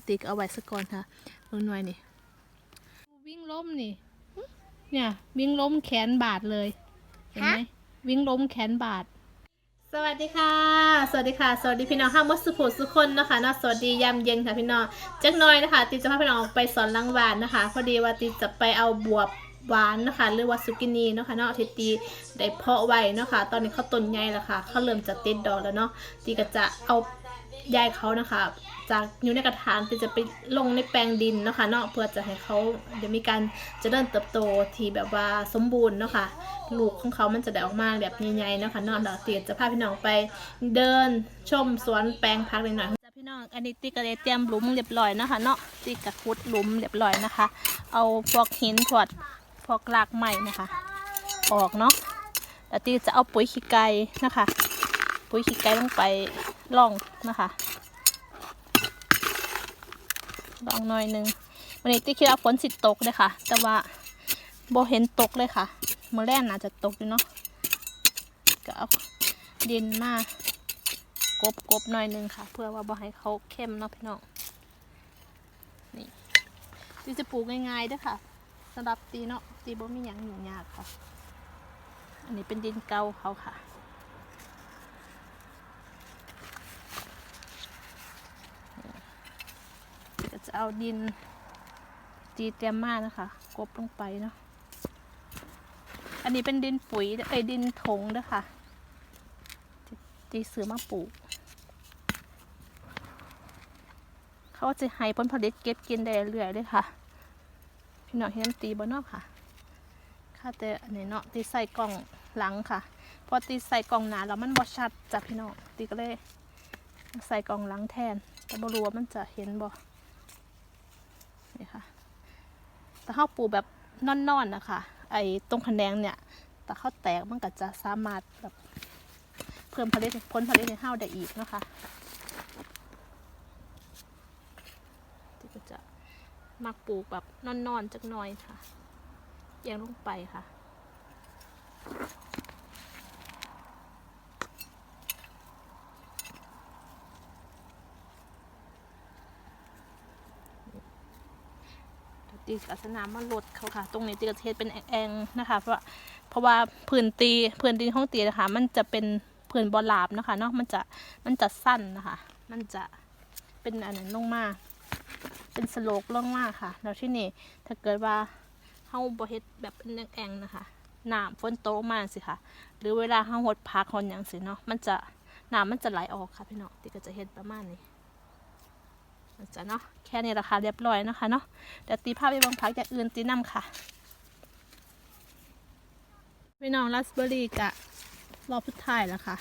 ว่าตีก็เอาไว้สักก่อนค่ะเบิ่งหน่อยนี่ วิ่งล้มนี่ เนี่ย วิ่งล้มแขนบาดเลย เห็นไหมวิ่งล้มแขนบาด สวัสดีค่ะ สวัสดีค่ะ สวัสดีพี่น้องห้างมัสสุสุคนนะคะเนาะสวัสดียามเย็นค่ะพี่น้องจักหน้อยนะคะตีจะพาพี่น้องออกไปสอนล้างหวานนะคะ พอดีว่าตีจะไปเอาบวบหวานนะคะหรือว่าสุกินีเนาะค่ะเนาะที่ตีได้เพาะไว้เนาะค่ะตอนนี้เขาต้นใหญ่แล้วค่ะเขาเริ่มจะติดดอกแล้วเนาะตีก็จะเอายายเขานะคะ จากอยู่ในกระถางตีจะไปลงในแปลงดินเนาะค่ะเนาะเพื่อจะให้เขาเดี๋ยวมีการจะเริ่มเติบโตที่แบบว่าสมบูรณ์เนาะค่ะลูกของเขามันจะได้ออกมาแบบใหญ่ๆเนาะค่ะเนอนดอกเตียจะพาพี่น้องไปเดินชมสวนแปลงพักหน่อยๆจ้ะพี่น้องอันนี้ตีก็ได้เตรียมหลุมเรียบร้อยเนาะค่ะเนาะตีกระคุดหลุมเรียบร้อยนะคะ เอาพวกหินพวกพวกรากไม้นะคะ ออกเนาะแล้วตีจะเอาปุ๋ยขี้ไก่นะคะ ปุ๋ยขี้ไก่ลงไปล่องนะคะ ลองหน่อยหนึงวันนี้ตีคิดว่าฝนสิตกเลยค่ะ แต่ว่าโบเห็นตกเลยค่ะเมื่อแรกน่าจะตกอยู่เนาะก็เอาดินมากบกบหน่อยหนึงค่ะ เพื่อว่าบ่ให้เขาเข้มเนาะพี่น้องนี่ตีจะปลูกง่ายๆด้วยค่ะสำหรับตีเนาะตีบ่มีหยังหยุ่งยากค่ะ อันนี้เป็นดินเก่าเขาค่ะ ก็จะ เอาดินตีเตรียมมานะคะกบลงไปเนาะอันนี้เป็นดินปุ๋ยเอ้ยดินถงด้วยค่ะที่ที่ซื้อมาปลูก เขาจะให้ผลผลิตเก็บกินได้เรื่อยเลยค่ะ พี่น้องเห็นตีบนนอกค่ะค่าแต่อันนี้เนาะตีใส่กล่องหลังค่ะ พอตีใส่กล่องหนาแล้วมันบอชัดจ้ะพี่น้องตีก็เลยใส่กล่องหลังแทน แต่บรู้ว่ามันจะเห็นบ่ นี่ค่ะแต่ข้าวปลูกแบบนอนๆนะคะ ไอ้ตรงคะแนงเนี่ย แต่ข้าวแตกมันก็จะสามารถแบบเพิ่มผลิตผลผลิตในข้าวได้อีกนะคะที่ก็จะมักปลูกแบบนอนๆจักหน่อยค่ะเอียงลงไปค่ะ ตีศาสนามาลดเขาค่ะ ตรงนี้ตีกระเทศเป็นแองนะคะ เพราะว่าเพราะว่าพื้นตีพื้นดินของตีนะคะ มันจะเป็นพื้นบอลาบนะคะเนาะมันจะมันจะสั้นนะคะ มันจะเป็นอันนั้นลงมาเป็นสโลกลงมาค่ะ แล้วที่นี่ถ้าเกิดว่าเฮาบ่เฮ็ดแบบเป็นแองนะคะน้ำฝนตกมาสิค่ะ หรือเวลาเฮาหดพักหดหยังสิเนาะมันจะน้ำมันจะไหลออกค่ะพี่น้องตีก็จะเฮ็ดประมาณนี้ จะเนาะแค่นี้ราคาเรียบร้อยนะคะเนาะเดี๋ยวตีภาพไปบางพักจากอื่นตีน้ำค่ะพี่น้องราสเบอร์รี่กะรอบพุดท้ายแล้วค่ะ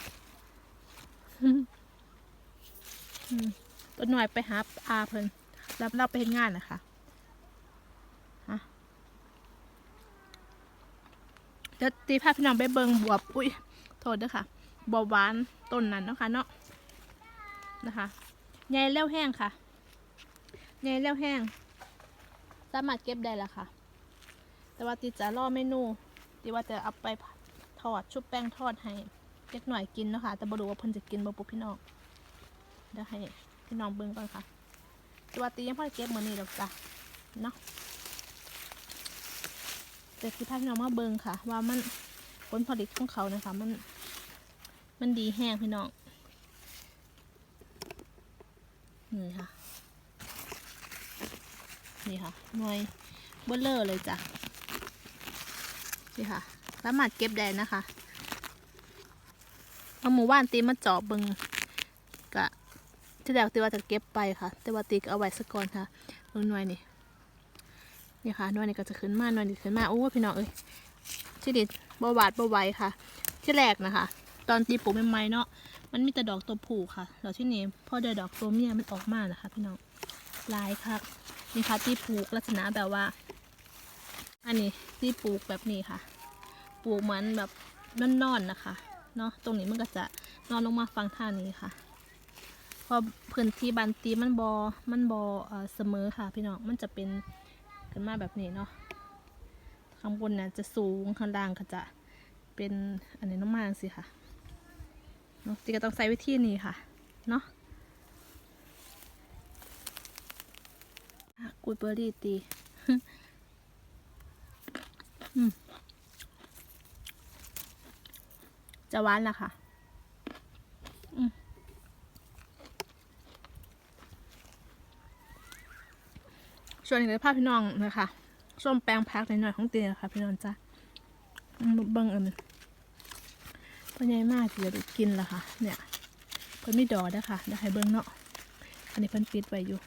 ตัวหน่อยไปหาอาเพิ่นรับรับไปเห็นงานนะคะฮะเดี๋ยวตีภาพพี่น้องไปเบิงบวบอุ้ยโทษด้วยค่ะบวบหวานต้นนั้นนะคะเนาะนะคะใหญ่เลี้ยวแห้งค่ะ ใหญ่แล้วแห้ง สามารถเก็บได้และค่ะ แต่ว่าติจะรอเมนูติว่าจะเอาไปทอดชุบแป้งทอดให้เล็กหน่อยกินเนาะคะแต่บรู้ว่าเพิ่นจะกินบ่ปุ๊พี่น้องเดี๋ยวให้พี่น้องเบิ่งก่อนค่ะต่ว่าตียังพอเก็บมื้อนี้ดอกจ้ะเนาะแต่ที่พาพี่น้องมาเบิ่งค่ะ ว่ามันผลผลิตของเขานะคะ มัน มันดีแห้งพี่น้องนี่ค่ะ นี่ค่ะหน่วยเบลเลอร์เลยจ้ะนี่ค่ะ สามารถเก็บได้นะคะเอาหมู่บ้านตีมาเจาะบิงกะที่แรกตีว่าจะเก็บไปค่ะ แต่ว่าตีก็เอาไว้สักก่อนค่ะเบิงหน่วยนี่นี่ค่ะหน่วยนี่ก็จะขึ้นมาหน่วยนี่ขึ้นมาโอ้พี่น้องเอ้ยที่ดิบหวาดบไวค่ะ ที่แรกนะคะ ตอนตีปลูกใหม่ๆเนาะมันมีแต่ดอกตัวผู้ค่ะแล้วที่นี่พอได้ดอกตัวเมียมันออกมานะคะพี่น้องลายค่ะ นี่ค่ะที่ปลูกลักษณะแบบว่า อันนี้ที่ปลูกแบบนี้ค่ะ ปลูกเหมือนแบบนอนๆนะคะเนาะตรงนี้มันก็จะนอนลงมาฟังท่านี้ค่ะพราะพื้นที่บันตีมันบอมันบอเออเสมอค่ะ พี่น้องมันจะเป็นขึ้นมาแบบนี้เนาะข้างบนเนี่ยจะสูงข้างล่างก็จะเป็นอันนี้น้องมาสิค่ะเนาะตีก็ต้องใช้วิธีนี้ค่ะ เนาะ กูดเบอร์รี่ตีจะหวานละค่ะอืมส่วนอีกเลยภาพพี่น้องนะคะส้มแปลงพักหน่อยๆของเตียค่ะ พี่น้องจ้ะบิ่งเอันนพ่อใหญ่มากที่จะได้กินละค่ะ เนี่ย เพิ่นไมีดอด้อค่ะเดี๋ยวให้เบิ่งเนาะ อันนี้เพิ่นปิดไว้อยู่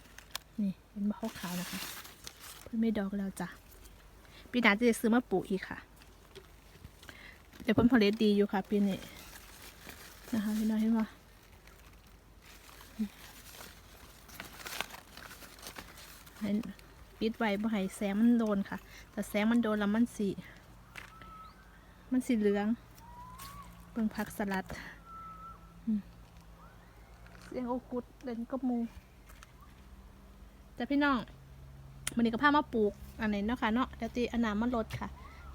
นี่เป็นมะขาวขาวๆนะคะ เพิ่นไม่ดอกแล้วจ้ะปีหน้าจะได้ซื้อมาปลูกอีกค่ะ เดี๋ยวเพิ่นผลิตดีอยู่ค่ะปีนี้นะคะพี่น้องเห็นว่าเห็นปิดไว้บ่ให้แสงมันโดนค่ะ แต่แสงมันโดนแล้วมันสีมันสีเหลืองเบิ่งผักสลัดเสียงโอกุดเล่นกับหมู จ้ะพี่น้องมันนี้ก็พามาปลูกอันไหนเนาะค่ะเนาะเดี๋ยวตีอันน้ำมันลดค่ะ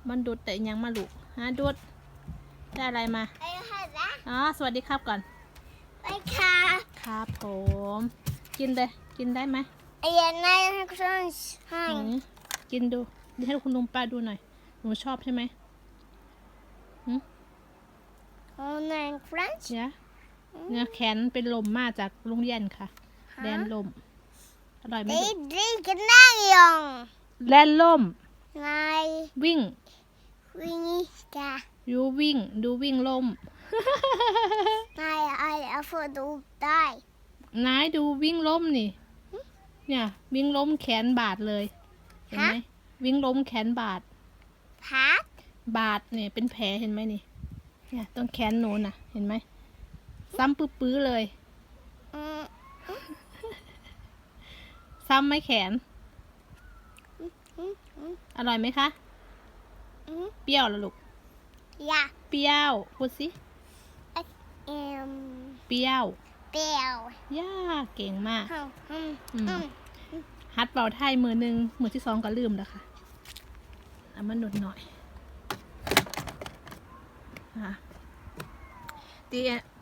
มันดูดแต่ยังมาลูกฮะดูดได้อะไรมาไอ้ค่ะจ้ะอ๋อสวัสดีครับก่อนไปค่ะครับผม กินเลยกินได้ไหมไอ้ยันนายให้คุณให้อืมกินดูเดี๋ยวให้คุณลุงป้าดูหน่อยหนูชอบใช่ไหมโอ้นายฟรานซ์เนี่ยเนื้อแขนเป็นลมมาจากลุงเย็นค่ะ แดนลม อร่อยไหมดีลูกดีกันได้ยังแลนลมนายวิ่งวิ่งนี่จ้ะยูวิ่ง ดูวิ่งลมนายไอ้เอาฟูดูได้นายดูวิ่งล้มนี่ เนี่ย วิ่งล้มแขนบาดเลย เห็นไหมวิ่งล้มแขนบาดพักบาดเนี่ยเป็นแผลเห็นไหมนี่ เนี่ยตรงแขนหนูน่ะ เห็นไหม ซ้ำปื้อๆเลยอืม ซ้ำไหมแขนอืมอืมอร่อยไหมคะอืมเปรี้ยวเหรอลูกอยาเปรี้ยว พูดสิ เอ็มเปรี้ยวเปรี้ยวย่าเก่งมากอืมอืมอืมอืมฮัดเป่าไทยมือหนึ่งมือที่สองก็ลืมแล้วค่ะเอามันหนุดหน่อยนะคะตี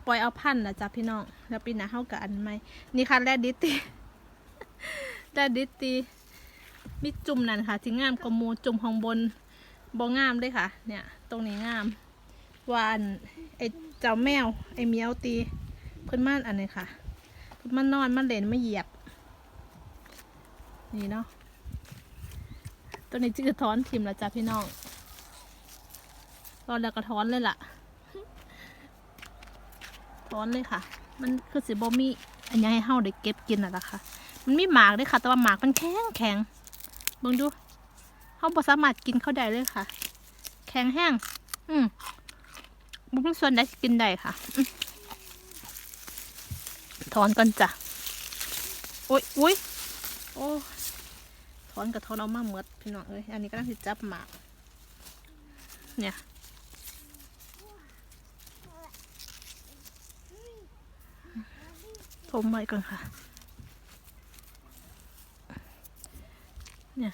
ปล่อยเอาพันธุ์นะจ๊ะพี่น้อง แล้วปีหน้าเข้ากับอันไหมนี่ค่ะแรดดิต ตีแรดดิตตีมีจุ่มนั่นค่ะที่งามกว่าหมูจุ่มของบนบ่งามเลยค่ะ เนี่ย ตรงนี้งามวานไอเจ้าแมว ไอเมียวตี เพิ่นมาอันนี้ค่ะ เพิ่นมานนอนมาเล่นมาเหยียบ นี่เนาะตัวนี้จือท้อนทิมแล้วจ้ะพี่น้องตอนแล้วก็ท้อนเลยล่ะท้อนเลยค่ะ มันคือสิบมีอันยังให้เฮาได้เก็บกินน่ะล่ะค่ะ มันมีหมากด้วยค่ะ แต่ว่าหมากมันแข็งแข็งเบิ่งดูเฮาบ่สามารถกินเข้าได้เลยค่ะ แข็งแห้ง อืมบ่มีส่วนใดที่กินได้ค่ะอถอนก่อนจ้ะโอ้ยอุ้ยโอ้ถอนกับถอนเอามาเหมดพี่น้องเอ้ยอันนี้ก็ต้องจับหมาก เนี่ยทมไว้ก่อนค่ะ เนี่ย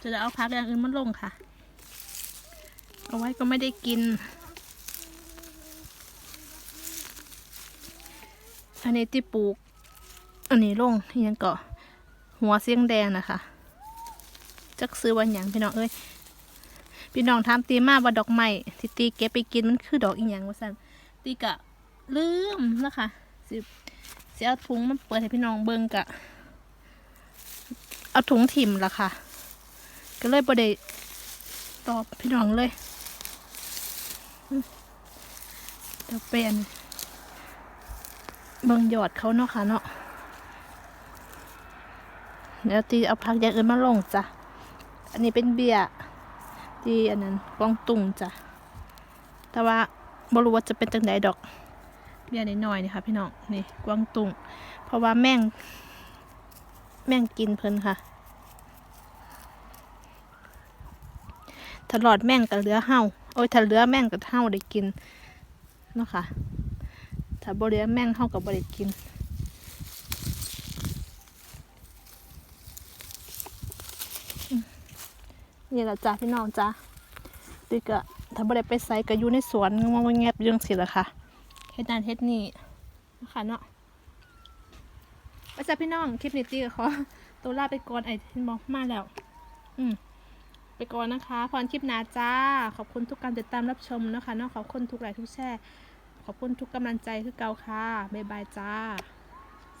จะได้เอาพักอย่างอื่นมาลงค่ะ เอาไว้ก็ไม่ได้กิน อันนี้ที่ปลูก อันนี้ลงยังก็หัวเสียงแดงนะคะจักซื้อวันหยังพี่น้องเอ้ยพี่น้องถามตีมาว่าดอกไม้ที่ตีเก็บไปกินมันคือดอกอีหยังวะสันตีกะลืมนะคะสิสิเอาถุงมันเปิดให้พี่น้องเบิ่งกะ เอาถุงถิ่มละค่ะ ก็เลยประเดตอบพี่น้องเลยเดี๋ยวเป็นเบิ่งยอดเขาเนาะค่ะเนาะเดี๋ยวตีเอาพักอย่างอื่นมาลงจ้ะ อันนี้เป็นเบียร์ที่อันนั้นกวางตุงจ้ะ แต่ว่าบรู้ว่าจะเป็นจังไดดอก เบียร์น้อยๆนี่ค่ะพี่น้อง นี่กวางตุงเพราะว่าแม่ง แม่งกินเพิ่นค่ะถ้าหลอดแม่งกับเลือเห่าโอ้ยถ้าเลือแม่งกับเห่าได้กินเนาะค่ะถ้าบ่เหลือแม่งเห่ากับบ่ได้กินนี่แหละจ้าพี่น้องจ้าติกะถ้าบ่ได้ไปไสก็อยู่ในสวนงงๆแงบๆอยังสิละค่ะเฮ็ดนั่นเฮ็ดนี่นะคะเนาะ ไปจ้าพี่น้องคลิปนี้ตีก็ขอตัวลาไปก่อนไอ้ที่บอกมาแล้ว อืมไปก่อนนะคะ พรคลิปหนาจ้า ขอบคุณทุกการติดตามรับชมนะคะเนาะขอบคุณทุกไลค์ทุกแชร์ขอบคุณทุกกำลังใจคือเกาค่ะบ๊ายบายจ้า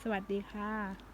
สวัสดีค่ะ